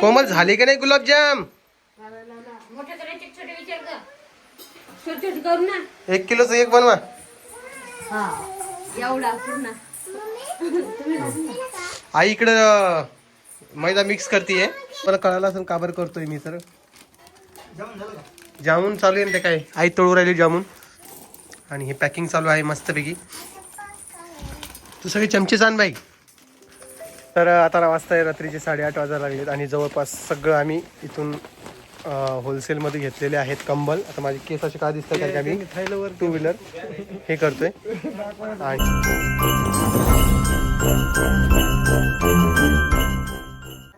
कोमल झाले का नाही गुलाबजाम? एक किलोच एक बनवा. हा आई इकडं मैदा मिक्स करते पण कळालं असं का बरं करतोय मी तर. जामून चालू आहे ना ते काय? आई तळू राहिली जामून. आणि हे पॅकिंग चालू आहे मस्तपैकी. तू सगळे चमचे आण बाई. तर आता वाजता आहे रात्रीचे साडेआठ वाजायला लागलेत आणि जवळपास सगळं आम्ही इथून होलसेलमध्ये घेतलेले आहेत कंबल. आता माझे केस असे का दिसतात कारण की आम्ही टू व्हीलर हे करतोय. आणि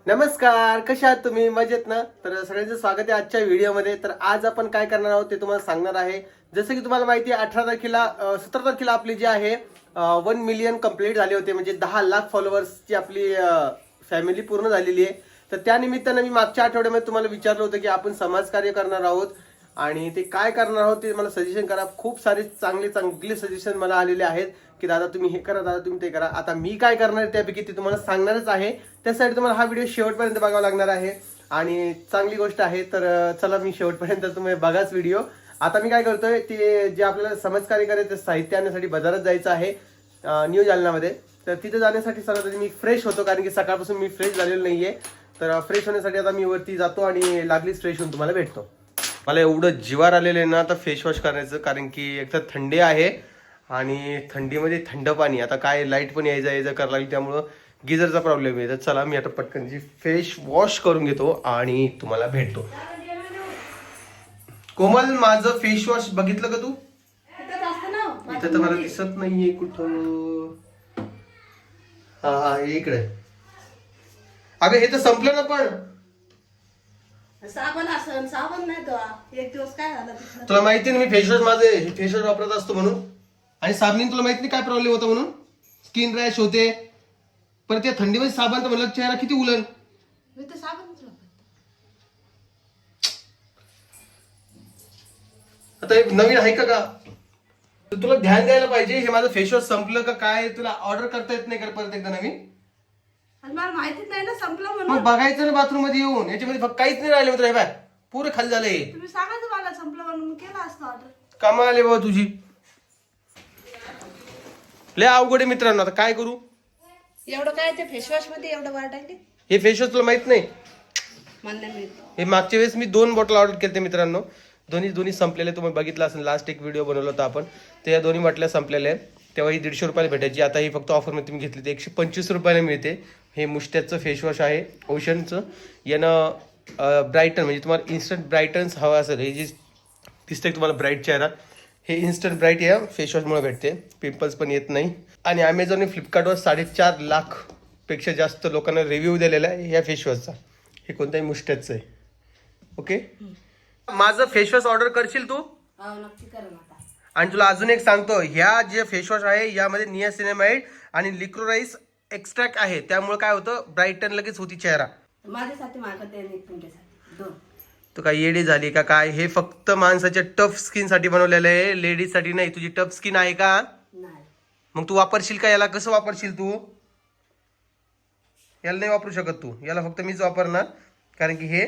नमस्कार कशा आहात तुम्ही? मजेत ना? तर सगळ्यांचं स्वागत आहे आजच्या व्हिडिओमध्ये. तर आज आपण काय करणार आहोत ते तुम्हाला सांगणार आहे. जसं की तुम्हाला माहिती आहे अठरा तारखेला सतरा तारखेला आपली जी आहे वन मिलियन कंप्लीट झाले होते. म्हणजे दहा लाख फॉलोअर्सची आपली फॅमिली पूर्ण झालेली आहे. तर त्यानिमित्तानं मी मागच्या आठवड्यामध्ये तुम्हाला विचारलं होतं की आपण समाजकार्य करणार आहोत. आणि ते काय करणार आहोत ते मला सजेशन करा. खूप सारे चांगले चांगले सजेशन मला आलेले आहेत की दादा तुम्ही हे करा दादा तुम्ही ते करा. आता मी काय करणार त्यापैकी ते तुम्हाला सांगणारच आहे. त्यासाठी तुम्हाला हा व्हिडिओ शेवटपर्यंत बघावा लागणार आहे. आणि चांगली गोष्ट आहे तर चला मी शेवटपर्यंत तुम्ही बघाच व्हिडिओ आता मी काय करतोय ते जे आपल्याला समाजकार्य करायचं साहित्य आणण्यासाठी बाजारात जायचं आहे न्यू जालनामध्ये. तर तिथे जाण्यासाठी सर्वात आधी मी फ्रेश होतो कारण की सकाळपासून मी फ्रेश झालेलो नाहीये. तर फ्रेश होण्यासाठी आता मी वरती जातो आणि लागलीच फ्रेश होऊन तुम्हाला भेटतो. मला एवढं जिवार आलेलं आहे ना आता फेसवॉश करायचं कारण की एक तर थंडी आहे आणि थंडीमध्ये थंड पाणी. आता काय लाइट पण यायचं यायचं करायला लागली त्यामुळं गिझरचा प्रॉब्लेम आहे. तर चला मी आता पटकन जी फेस वॉश करून घेतो आणि तुम्हाला भेटतो. कोमल माझं फेस वॉश बघितलं का तू? इथं तर मला दिसत नाहीये कुठं. हा हा इकडे. अगं हे तर संपलं ना पण. साबण असन साबण नाही तो एक दिवस काय झालं तिथं? तुला माहिती ना मी फेसवॉश माझे फेसवॉश वापरत असतो म्हणून? आणि साबणीने तुला माहिती नाही काय प्रॉब्लेम होता म्हणून? स्किन रॅश होते. पण त्या थंडीमध्ये साबण तर म्हणलं चेहरा किती उलन मी तर साबणच वापरते. आता हे नवीन आहे का का? तर तुला ध्यान द्यायला पाहिजे हे माझं फेसवॉश संपलं का काय? तुला ऑर्डर करता येत नाही का परत एकदा नवीन? आणि मला माहितीच नाही ना संपलं मग म्हणून बघायचं ना बाथरूममध्ये येऊन. याच्यामध्ये फक्त काहीच नाही राहिलं मित्र हे बाय पुरं खाली झालंय तुम्ही सांगायचं मला संपलं म्हणून मी केलं असतं ऑर्डर कामा आले बाबा तुझी. लय अवघड आहे मित्रांनो आता काय करू? एवढं काय ते फेसवॉशमध्ये एवढं वाटायले हे फेसवॉश तुला माहीत नाही? मिळत हे मागच्या वेळेस मी दोन बॉटल ऑर्डर केले मित्रांनो. दोन्ही दोन्ही संपलेले तुम्ही बघितलं असेल लास्ट एक व्हिडिओ बनवला होता आपण. ते या दोन्ही बाटल्या संपलेल्या आहे तेव्हा ही दीडशे रुपयाला भेटायची. आता ही फक्त ऑफरमध्ये तुम्ही घेतली ते एकशे पंचवीस रुपयाला मिळते. हे मुष्ट्याचं फेसवॉश आहे ओशनचं यानं ब्राईटन म्हणजे तुम्हाला इन्स्टंट ब्राईटन्स हवं असेल हे जे दिसतंय तुम्हाला ब्राईट चेहरा हे इन्स्टंट ब्राईट या फेसवॉशमुळे भेटते. पिंपल्स पण येत नाही. आणि अमेझॉन फ्लिपकार्टवर साडेचार लाखपेक्षा जास्त लोकांना रिव्ह्यू दिलेला आहे या फेसवॉशचा हे कोणत्याही मुष्ट्याचं आहे. ओके माझं फेसवॉश ऑर्डर करशील तू? नक्की आणि तुला अजून एक सांगतो ह्या जे फेसवॉश आहे यामध्ये नियासिनेमाइड आणि लिक्रोराईस एक्स्ट्रॅक्ट आहे. त्यामुळे काय होतं ब्राईटन लगेच होती चेहरा. माझ्यासाठी तुमच्यासाठी. तू काय येडी झाली का काय? हे फक्त माणसाच्या टफ स्किनसाठी बनवलेलं आहे. लेडीजसाठी नाही तुझी टफ स्किन आहे का? मग तू वापरशील का? याला कसं वापरशील तू? याला नाही वापरू शकत तू. याला फक्त मीच वापरणार. कारण की हे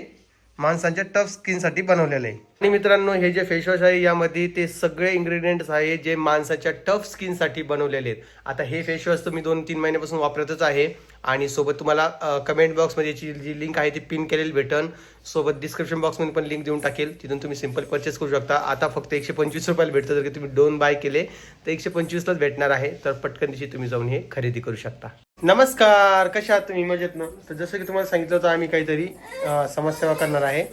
माणसांच्या टफ स्किनसाठी बनवलेलं आहे. आणि मित्रांनो हे जे फेशवॉश आहे यामध्ये ते सगळे इन्ग्रेडियंट्स आहे जे माणसाच्या टफ स्किनसाठी बनवलेले आहेत. आता हे फेशवॉश तर मी दोन तीन महिन्यापासून वापरतच आहे. आणि सोबत तुम्हाला कमेंट बॉक्समध्ये जी जी लिंक आहे ती पिन केलेली भेटन सोबत डिस्क्रिप्शन बॉक्समध्ये पण लिंक देऊन टाकेल. तिथून तुम्ही सिंपल परचेस करू शकता. आता फक्त एकशे पंचवीस रुपयाला भेटतं. जर तुम्ही दोन बाय केले तर एकशे पंचवीसलाच भेटणार आहे. तर पटकन तिची तुम्ही जाऊन हे खरेदी करू शकता. नमस्कार कशा आहात? तुम्ही मजेत ना? तर जसं की तुम्हाला सांगितलं होतं आम्ही काहीतरी समाजसेवा करणार आहे.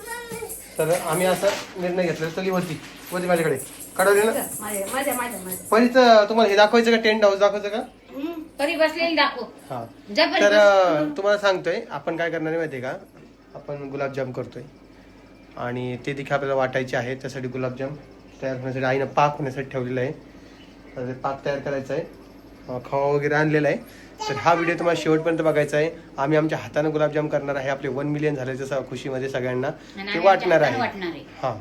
तर आम्ही असा निर्णय घेतला चली वरती. वरती माझ्याकडे. काढवले ना. माझ्या माझ्या परीच तुम्हाला हे दाखवायचं का? टेंट हाऊस दाखवायचं का? हम्म. परी बसलेली दाखव. हा. जा परी तर. अं, तुम्हाला सांगतोय आपण काय करणार आहे माहितीये का? आपण गुलाबजाम करतोय. आणि ते देखील आपल्याला वाटायचे आहे त्यासाठी गुलाबजाम तयार होण्यासाठी आईनं पाक होण्यासाठी ठेवलेलं आहे. तर ते पाक तयार करायचं आहे. अं, खवा वगैरे आणलेला आहे. तर हा व्हिडिओ तुम्हाला शेवटपर्यंत बघायचा आहे. आम्ही आमच्या हातानं गुलाबजाम करणार आहे. आपले वन मिलियन झाल्याच्या स- खुशीमध्ये सगळ्यांना. ते वाटणार आहे. हा.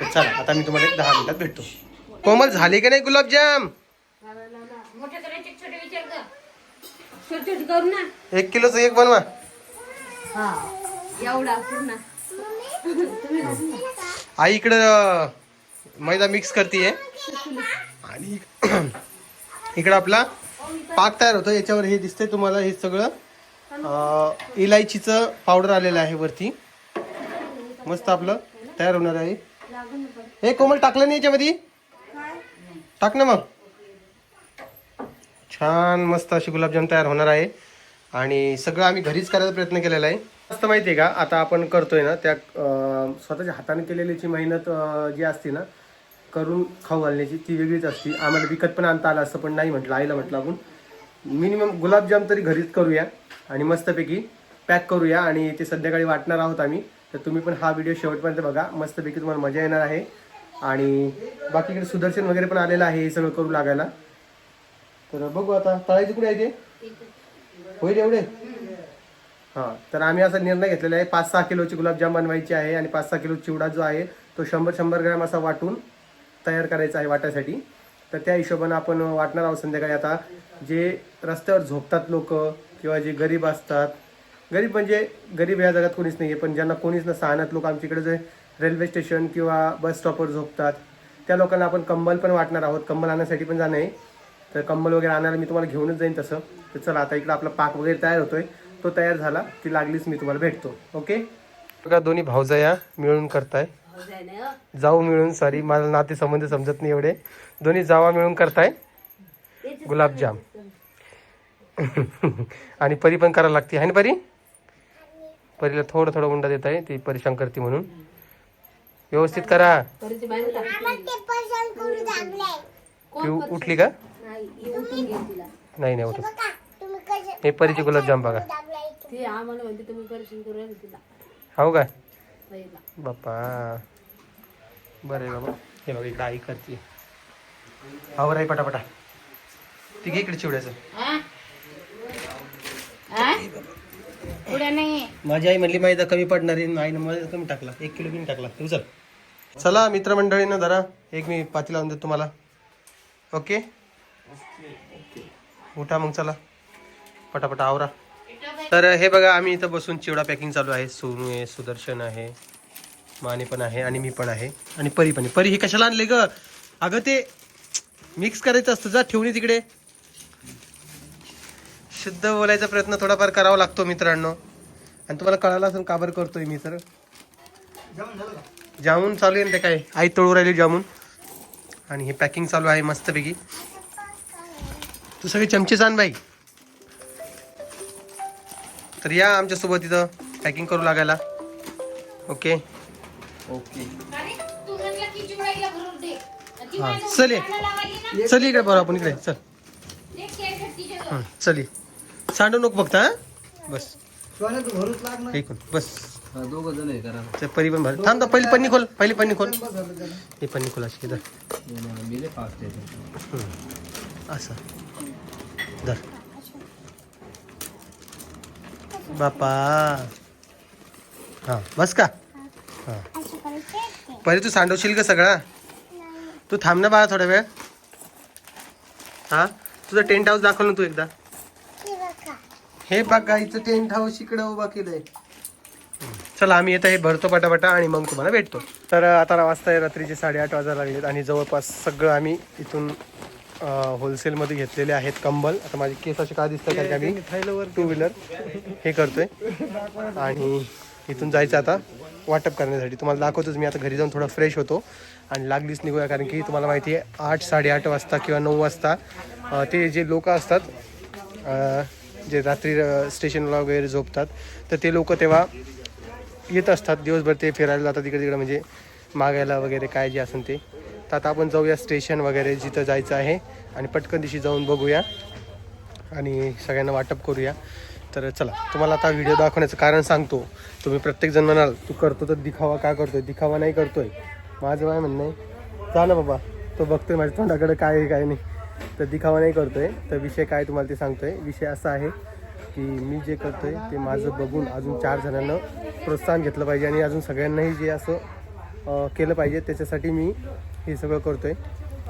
तर चला आता मी तुम्हाला एक दहा मिनिटात भेटतो. कोमल झाले का नाही गुलाबजाम? एक किलोचं एक बनवा. हा आई इकडं मैदा मिक्स करते आणि इकडं आपला पाक तयार होतो याच्यावर हे दिसतंय तुम्हाला हे सगळं. इलायचीचं पावडर आलेलं आहे वरती. मस्त आपलं तयार होणार आहे. हे कोमल टाकलं नाही याच्यामध्ये? टाक ना मग. छान मस्त अशी गुलाबजाम तयार होणार आहे. आणि सगळं आम्ही घरीच करायचा प्रयत्न केलेला आहे. मस्त माहिती आहे का आता आपण करतोय ना त्या स्वतःच्या हाताने केलेलीची मेहनत जी असते ना करून खाऊ घालण्याची ती वेगळीच असते. आम्हाला विकत पण आणता आलं असं पण नाही म्हटलं आईला म्हटलं आपण. मिनिमम गुलाबजाम तरी घरीच करूया आणि मस्तपैकी पॅक करूया आणि ते संध्याकाळी वाटणार आहोत आम्ही. तर तुम्ही पण हा व्हिडिओ शेवटपर्यंत बघा. मस्तपैकी तुम्हाला मजा येणार आहे. आणि बाकीकडे सुदर्शन वगैरे पण आलेलं आहे हे सगळं करू लागायला. तर बघू आता तळायचे कुठे आहे ते? होईल एवढे? हां तर आम्ही असा निर्णय घेतलेला आहे. पाच सहा किलोची गुलाबजाम बनवायची आहे आणि पाच सहा किलो चिवडा जो आहे तो शंभर शंभर ग्रॅम असा वाटून तयार करायचं आहे वाटायसाठी. तर त्या हिशोबानं आपण वाटणार आहोत संध्याकाळी आता जे रस्त्यावर झोपतात लोक किंवा जे गरीब असतात. गरीब म्हणजे गरीब या जगात कोणीच नाही आहे पण ज्यांना कोणीच नसतं. सहानात लोक आमच्याकडे जे रेल्वे स्टेशन किंवा बस स्टॉपवर झोपतात त्या लोकांना आपण कंबल पण वाटणार आहोत. कंबल आणण्यासाठी पण जाणं आहे. तर कंबल वगैरे आणायला मी तुम्हाला घेऊनच जाईन तसं. तर चला आता इकडं आपला पाक वगैरे तयार होतोय. तो तयार झाला की लागलीच मी तुम्हाला भेटतो. ओके? बघा दोन्ही भाऊजया मिळून करताय. जाऊ मिळून सॉरी मला नाते संबंध समजत नाही एवढे. दोन्ही जावा मिळून करताय. गुलाबजाम. आणि परी पण करायला लागते. आहे ना परी? परीला थोडं थोडं उंडा देत आहे ती परेशान करते म्हणून. व्यवस्थित करा. उ- उठली का? नाही नाही हे परीचे गुलाबजाम बघा. हो का? बाप्पा. बरं बाबा. हे बघा इकडे आई करते. आवर आहे पटापटा. ती घे इकडे चिवड्याचं. हा? हा? माझी आई म्हणली मैदा कमी पडणार आहे. आईनं मैदा कमी टाकला. एक किलो कमी टाकला. तू चल. चला मित्रमंडळीनं जरा एक मी पाती लावून देतो तुम्हाला. ओके. उठा मग चला. पटापटा आवरा. तर हे बघा आम्ही इथं बसून चिवडा पॅकिंग चालू आहे. सोनू आहे सुदर्शन आहे माने पण आहे आणि मी पण आहे. आणि परी पण आहे. परी हे कशाला आणले ग? अगं ते मिक्स करायचं असतं. जा ठेवणी तिकडे. शुद्ध बोलायचा प्रयत्न थोडाफार करावा लागतो मित्रांनो. आणि तुम्हाला कळालं असेल का बरं करतोय मी तर? जामून चालू आहे ना ते काय? आई तळू राहिली जामून. आणि हे पॅकिंग चालू आहे मस्तपैकी. तू सगळे चमचे आण बाई. तर या आमच्यासोबत इथं पॅकिंग करू लागायला. ओके अरे तू म्हणला की चिवडाईला भरून दे. ती हा, चल ये. चल इकडे बरं आपण इकडे. चल. हं, चल ये. सांडू नको फक्त हा? बस. ऐकून बस. दोघ जण आहे करा ते परी पण भर. थांब पहिली पन्नी खोल पहिली पन्नी खोल ही पन्नी खोल अशी धर. असं. धर. बापा. हा बस का? हां. पहिले तू सांडवशील का सगळा. तू थांब ना बाळा थोडा वेळ. हा तुझं टेंट हाऊस दाखव ना तू एकदा. हे बघा इथं टेंट हाऊस इकडे उभा केलंय. चला आम्ही येतं हे भरतो पटापटा आणि मग तुम्हाला भेटतो. तर आता वाजता रात्रीचे साडेआठ वाजायला लागलेत आणि जवळपास सगळं आम्ही इथून होलसेलमध्ये घेतलेले आहेत कंबल. आता माझे केस असे का दिसतात कारण की आम्ही टू व्हीलर हे करतोय. आणि इथून जायचं आता वाटप करण्यासाठी. तुम्हाला दाखवतोच मी. आता घरी जाऊन थोडा फ्रेश होतो. आणि लागलीच निघूया कारण की तुम्हाला माहिती आहे आठ साडेआठ वाजता किंवा नऊ वाजता ते जे लोक असतात जे रात्री स्टेशनला वगैरे झोपतात तर ते लोक तेव्हा येत असतात. दिवसभर ते फिरायला जातात इकडे तिकडे म्हणजे मागायला वगैरे काय जे असेल ते. तर आता आपण जाऊया स्टेशन वगैरे जिथं जायचं आहे. आणि पटकन दिवशी जाऊन बघूया. आणि सगळ्यांना वाटप करूया. तर चला तुम्हाला आता व्हिडिओ दाखवण्याचं कारण सांगतो. तुम्ही प्रत्येकजण म्हणाल तू करतो तर दिखावा का करतोय? दिखावा नाही करतोय. माझं काय म्हणणं आहे जा ना बाबा तो बघतोय माझ्या तोंडाकडे काय आहे काय नाही. तर दिखावा नाही करतोय. तर विषय काय तुम्हाला ते सांगतोय. विषय असा आहे की मी जे करतोय ते माझं बघून अजून चार जणांना प्रोत्साहन घेतलं पाहिजे. आणि अजून सगळ्यांनाही जे असं केलं पाहिजे त्याच्यासाठी मी हे सगळं करतो आहे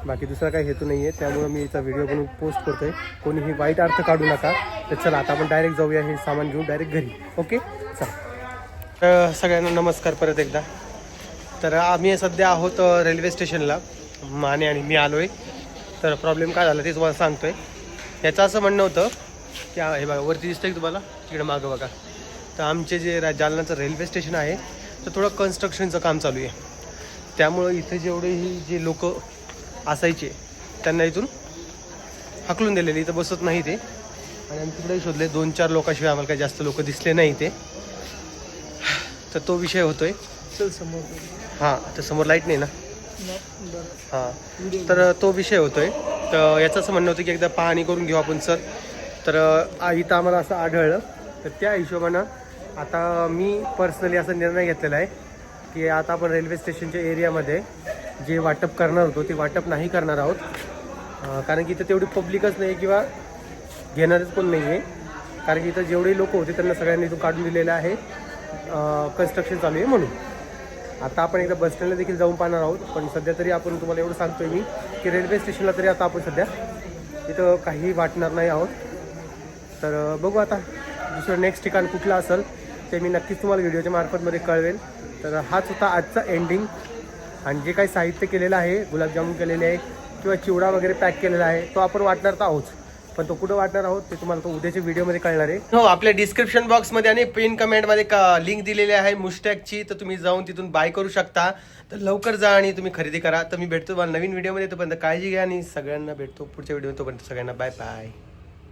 बाकी दुसरा काही हेतू नाही आहे त्यामुळं मी याचा व्हिडिओ बनवून पोस्ट करतो आहे कोणीही वाईट अर्थ काढू नका. तर चला आता आपण डायरेक्ट जाऊया हे सामान घेऊन डायरेक्ट घरी. ओके चला. तर सगळ्यांना नमस्कार परत एकदा. तर आम्ही सध्या आहोत रेल्वे स्टेशनला माने आणि मी आलो आहे तर प्रॉब्लेम काय झाला ते तुम्हाला सांगतो आहे याचं असं म्हणणं होतं की हे बघा वरती दिसतं की तुम्हाला? तिकडे मागं बघा. तर आमचे जे रा- रेल्वे स्टेशन आहे तर थोडं कन्स्ट्रक्शनचं काम चालू आहे. त्यामुळं इथे जेवढेही जे लोक असायचे त्यांना इथून हाकलून दिलेले. इथं बसत नाही ते. आणि आम्ही तिकडे शोधले. दोन चार लोकांशिवाय आम्हाला काही जास्त लोक दिसले नाही ते तर तो विषय होतोय. हां तर समोर लाइट नाही ना? हां. तर तो विषय होतोय. तर याचं असं म्हणणं होतं की एकदा पाहणी करून घेऊ आपण सर. तर इथं आम्हाला असं आढळलं. तर त्या हिशोबानं आता मी पर्सनली असा निर्णय घेतलेला आहे. की आता आपण रेल्वे स्टेशनच्या एरियामध्ये जे वाटप करणार होतो ते वाटप नाही करणार आहोत. कारण की इथं तेवढी पब्लिकच नाही किंवा घेणारच कोण नाही आहे कारण की इथं जेवढे लोक होते त्यांना सगळ्यांनी इथून काढून दिलेलं आहे. कन्स्ट्रक्शन चालू आहे म्हणून. आता आपण एकदा बस स्टँडला देखील जाऊन पाहणार आहोत. पण सध्या तरी आपण तुम्हाला एवढं सांगतोय मी की रेल्वे स्टेशनला तरी आता आपण सध्या इथं काहीही वाटणार नाही आहोत. तर बघू आता दुसरं नेक्स्ट ठिकाण कुठलं असेल. ते मी नक्कीच तुम्हाला व्हिडिओच्या मार्फतमध्ये कळवेल तर हाच होता आजचा एंडिंग आणि जे काही साहित्य केलेलं आहे गुलाबजामुन केलेले आहे किंवा चिवडा वगैरे पॅक केलेला आहे तो आपण वाटणार तर आहोत. पण तो कुठं वाटणार आहोत ते तुम्हाला तो उद्याच्या व्हिडिओमध्ये कळणार आहे. हो आपल्या डिस्क्रिप्शन बॉक्समध्ये आणि पिन कमेंटमध्ये का लिंक दिलेली आहे मुस्टॅकची तर तुम्ही जाऊन तिथून बाय करू शकता. तर लवकर जा आणि तुम्ही खरेदी करा. तर मी भेटतो तुम्हाला नवीन व्हिडिओमध्ये. तोपर्यंत काळजी घ्या आणि सगळ्यांना भेटतो. पुढच्या व्हिडिओ तोपर्यंत सगळ्यांना बाय बाय